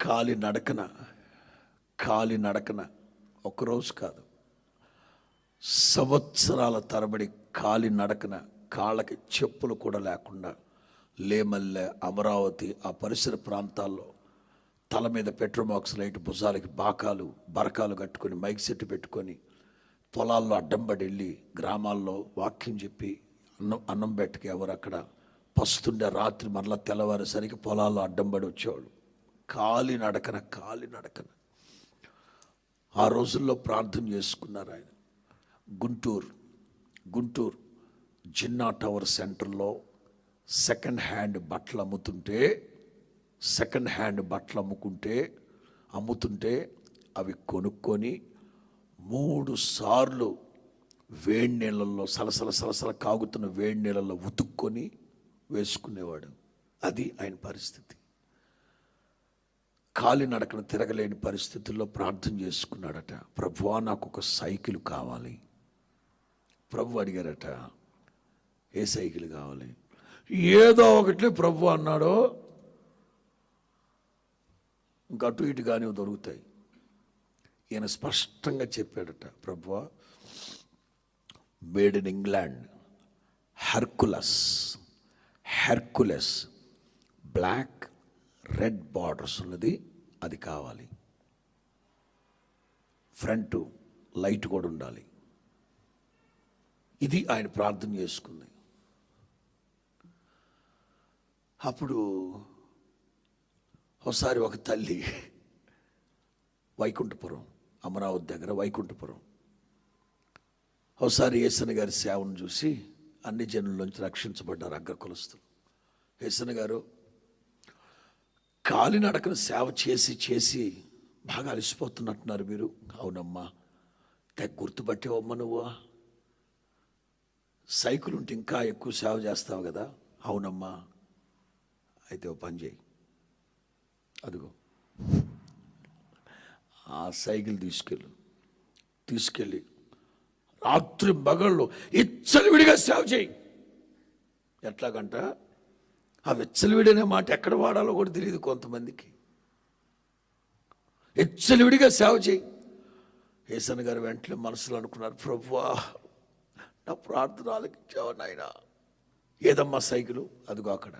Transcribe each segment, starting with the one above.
కాలి నడకన కాలి నడకన ఒకరోజు కాదు. సంవత్సరాల తరబడి కాలి నడకన కాళ్ళకి చెప్పులు కూడా లేకుండా లేమల్లె అమరావతి ఆ పరిసర ప్రాంతాల్లో తల మీద పెట్రోమాక్స్ లైట్ భుజాలకి బాకాలు బరకాలు కట్టుకొని మైక్ సెట్ పెట్టుకొని పొలాల్లో అడ్డంబడి వెళ్ళి గ్రామాల్లో వాక్యం చెప్పి అన్నం అన్నం పెట్టకి ఎవరు అక్కడ పస్తుండే రాత్రి మరలా తెల్లవారేసరికి పొలాల్లో అడ్డంబడి వచ్చేవాళ్ళు. కాలి నడకన కాలి నడకన. ఆ రోజుల్లో ప్రార్థన చేసుకున్నారు ఆయన. గుంటూరు గుంటూరు జిన్నా టవర్ సెంటర్లో సెకండ్ హ్యాండ్ బట్టలు అమ్ముతుంటే సెకండ్ హ్యాండ్ బట్టలు అమ్ముకుంటే అమ్ముతుంటే అవి కొనుక్కొని మూడు సార్లు వేడి నీళ్ళల్లో సలసల సలసల కాగుతున్న వేడి నీళ్ళల్లో ఉతుక్కొని వేసుకునేవాడు. అది ఆయన పరిస్థితి. కాలి నడకన తిరగలేని పరిస్థితుల్లో ప్రార్థన చేసుకున్నాడట. ప్రభు నాకు ఒక సైకిల్ కావాలి. ప్రభు అడిగారట. ఏ సైకిల్ కావాలి? ఏదో ఒకటి ప్రభు అన్నాడో. ఇంకా అటు ఇటు కానీ దొరుకుతాయి. ఈయన స్పష్టంగా చెప్పాడట. ప్రభు made in England Hercules Hercules black red borders ఉన్నది. అది కావాలి. ఫ్రంట్ లైట్ కూడా ఉండాలి. ఇది ఆయన ప్రార్థన చేసుకుంది. అప్పుడు ఒకసారి ఒక తల్లి వైకుంఠపురం అమరావతి దగ్గర వైకుంఠపురం. ఒకసారి యేసన్న గారి సేవను చూసి అన్ని జనుల్లోంచి రక్షించబడ్డారు అగ్ర కులస్తులు యేసన్న గారు కాలినడకన సేవ చేసి చేసి బాగా అలసిపోతున్నట్టున్నారు మీరు. అవునమ్మా. తెగ గుర్తుపట్టేవమ్మా నువ్వు. సైకిల్ ఉంటే ఇంకా ఎక్కువ సేవ చేస్తావు కదా. అవునమ్మా. అయితే ఓ పని చేయి. అదిగో. ఆ సైకిల్ తీసుకెళ్ళు. తీసుకెళ్ళి రాత్రి మగళ్ళు విడిగా సేవ చేయి. ఎట్లాగంట? ఆ వెచ్చలివిడనే మాట ఎక్కడ వాడాలో కూడా తెలియదు కొంతమందికి. విచ్చలవిడిగా సేవ చేయి. ఏసన్ గారు వెంటనే మనసులో అనుకున్నారు ప్రభువా నా ప్రార్థన ఆలకించావు నాయన. ఏదమ్మా సైకిలు? అదిగో అక్కడ.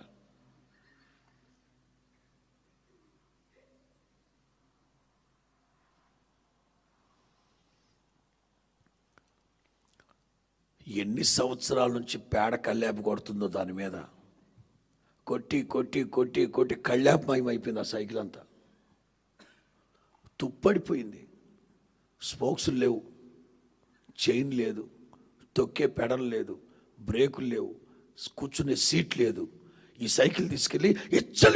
ఎన్ని సంవత్సరాల నుంచి పేడ కల్లాపు కొడుతుందో దాని మీద. కొట్టి కొట్టి కొట్టి కొట్టి కళ్ళాపమయం అయిపోయింది ఆ సైకిల్ అంతా. తుప్పడిపోయింది. స్పోక్స్ లేవు. చైన్ లేదు. తొక్కే పెడల్ లేదు. బ్రేకులు లేవు. కూర్చునే సీట్ లేదు. ఈ సైకిల్ తీసుకెళ్ళి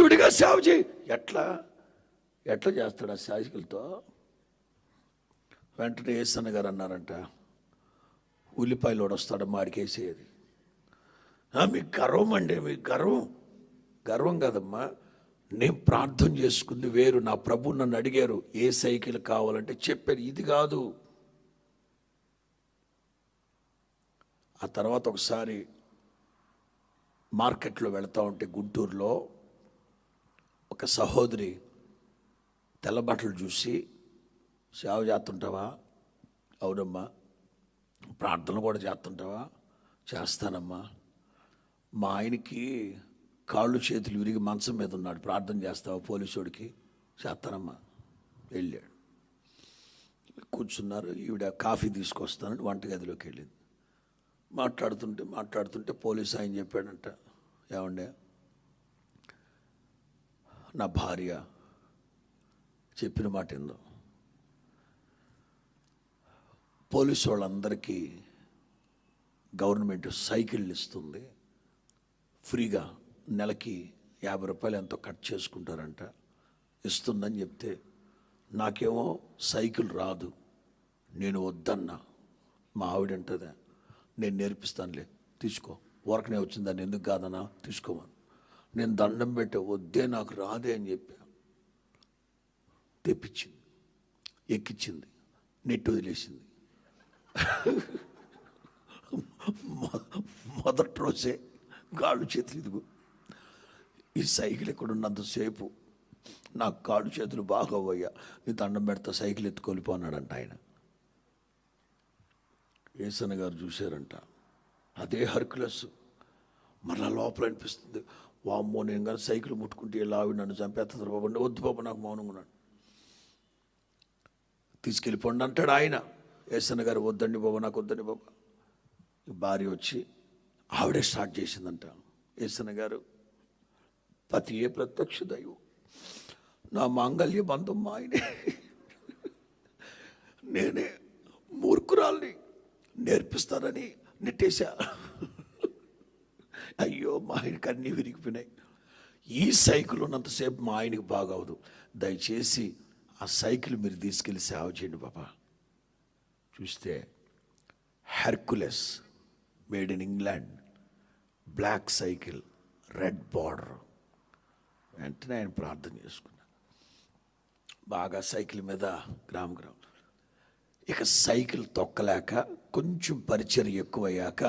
విడిగా సేవ చేయి. ఎట్లా? ఎట్లా చేస్తాడు ఆ సైకిల్తో? వెంటనే ఏసన్న గారు అన్నారంట ఉల్లిపాయలు వస్తాడు మాడికేసేది మీకు గర్వం అండి మీకు గర్వం. గర్వం కాదమ్మా. నేను ప్రార్థన చేసుకుంది వేరు. నా ప్రభు నన్ను అడిగారు ఏ సైకిల్ కావాలంటే చెప్పారు. ఇది కాదు. ఆ తర్వాత ఒకసారి మార్కెట్లో వెళ్తూ ఉంటే గుంటూరులో ఒక సహోదరి తెల్ల బట్టలు చూసి సేవ చేస్తుంటావా? అవునమ్మా. ప్రార్థన కూడా చేస్తుంటావా? చేస్తానమ్మా. మా ఆయనకి కాళ్ళు చేతులు విరిగి మంచం మీద ఉన్నాడు. ప్రార్థన చేస్తావు? పోలీసుడికి. చేస్తానమ్మా. వెళ్ళాడు. కూర్చున్నారు. ఈవిడ కాఫీ తీసుకొస్తానని వంటగదిలోకి వెళ్ళింది. మాట్లాడుతుంటే మాట్లాడుతుంటే పోలీస్ ఆయన చెప్పాడంట. ఏమండే నా భార్య చెప్పిన మాట ఏందో? పోలీసు వాళ్ళందరికీ గవర్నమెంట్ సైకిళ్ళు ఇస్తుంది. ఫ్రీగా నెలకి యాభై రూపాయలు ఎంతో కట్ చేసుకుంటారంట. ఇస్తుందని చెప్తే నాకేమో సైకిల్ రాదు నేను వద్దన్నా. మా ఆవిడంటదే నేను నేర్పిస్తానులే తీసుకో. ఊరకనే వచ్చిందని ఎందుకు కాదన్నా? తీసుకోమని. నేను దండం పెట్టే వద్దే నాకు రాదే అని చెప్పాను తెప్పించింది. ఎక్కించింది నెట్ వదిలేసింది. మొదటి రోజే గాళ్ళు చేతులు ఇదిగో ఈ సైకిల్ ఇక్కడ ఉన్నంతసేపు నాకు కాడు చేతులు బాగా నీ దండం పెడతా సైకిల్ ఎత్తుకొలిపోన్నాడంట ఆయన. ఏసన్న గారు చూశారంట. అదే హర్కులస్ మరలా లోపల అనిపిస్తుంది. వామ్మో నేను కానీ సైకిల్ ముట్టుకుంటే ఇలా ఆవిడ నన్ను చంపేస్తారు బాబు. వద్దు బాబు నాకు మౌనంగా ఉన్నాడు. తీసుకెళ్ళిపోండి అంటాడు ఆయన. ఏసన్న గారు వద్దండి బాబు నాకు వద్దండి బాబు. భార్య వచ్చి ఆవిడే స్టార్ట్ చేసిందంట. ఏసన్న గారు పతియే ఏ ప్రత్యక్ష దైవం నా మాంగల్య బంధం మా ఆయనే. నేనే మూర్ఖురాల్ని నేర్పిస్తానని నెట్టేశా. అయ్యో మా ఆయనకి అన్నీ విరిగిపోయినాయి. ఈ సైకిల్ ఉన్నంతసేపు మా ఆయనకి బాగవదు దయచేసి ఆ సైకిల్ మీరు తీసుకెళ్ళి సేవ చేయండి బాబా. చూస్తే Hercules made in England black cycle red border. వెంటనే ఆయన ప్రార్థన చేసుకున్నాను బాగా సైకిల్ మీద గ్రామ గ్రామం. ఇక సైకిల్ తొక్కలేక కొంచెం పరిచయం ఎక్కువయ్యాక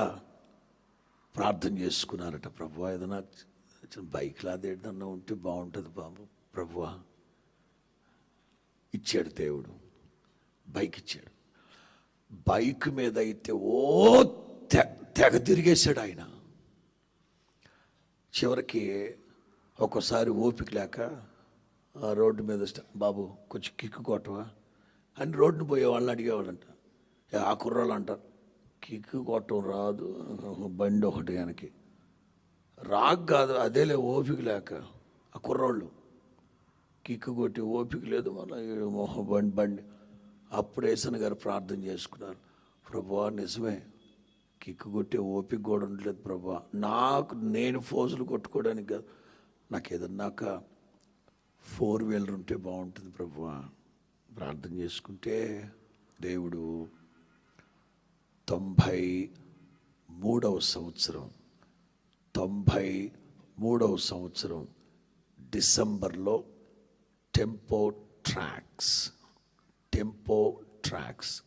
ప్రార్థన చేసుకున్నారట ప్రభు ఏదైనా బైక్ లాది ఉంటే బాగుంటుంది బాబు ప్రభువా. ఇచ్చాడు దేవుడు. బైక్ ఇచ్చాడు. బైక్ మీద అయితే ఓ తెగ తిరిగేశాడు ఆయన. చివరికి ఒక్కోసారి ఓపిక లేక ఆ రోడ్డు మీద బాబు కొంచెం కిక్కు కొట్టవా అని రోడ్డు పోయే వాళ్ళని అడిగేవాళ్ళంట. ఆ కుర్రాళ్ళు అంటారు కిక్కు కొట్టడం రాదు బండి ఒకటి వెనక్కి. రాక్ కాదు అదేలే ఓపిక లేక ఆ కుర్రోళ్ళు. కిక్కు కొట్టి ఓపిక లేదు మళ్ళీ మొహం బండి బండి. అప్పుడు ఏసన్ గారు ప్రార్థన చేసుకున్నారు. ప్రభువా నిజమే కిక్కు కొట్టే ఓపిక కూడా ఉండలేదు ప్రభా. నాకు నేను ఫోజులు కొట్టుకోవడానికి కాదు నాకు ఏదన్నాక ఫోర్ వీలర్ ఉంటే బాగుంటుంది ప్రభువా. ప్రార్థన చేసుకుంటే దేవుడు తొంభై మూడవ సంవత్సరం తొంభై మూడవ సంవత్సరం డిసెంబర్లో tempo trax tempo trax.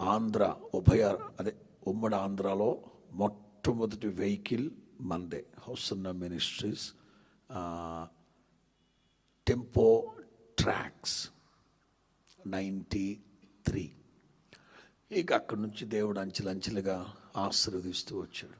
Andhra ఉభయ అదే ఉమ్మడి ఆంధ్రాలో మొట్టమొదటి వెహికల్ మందే హౌస్ ఉన్న ministries. Tempo trax ninety three ఇక అక్కడి నుంచి దేవుడు అంచెలంచెలుగా ఆశీర్వదిస్తూ వచ్చాడు.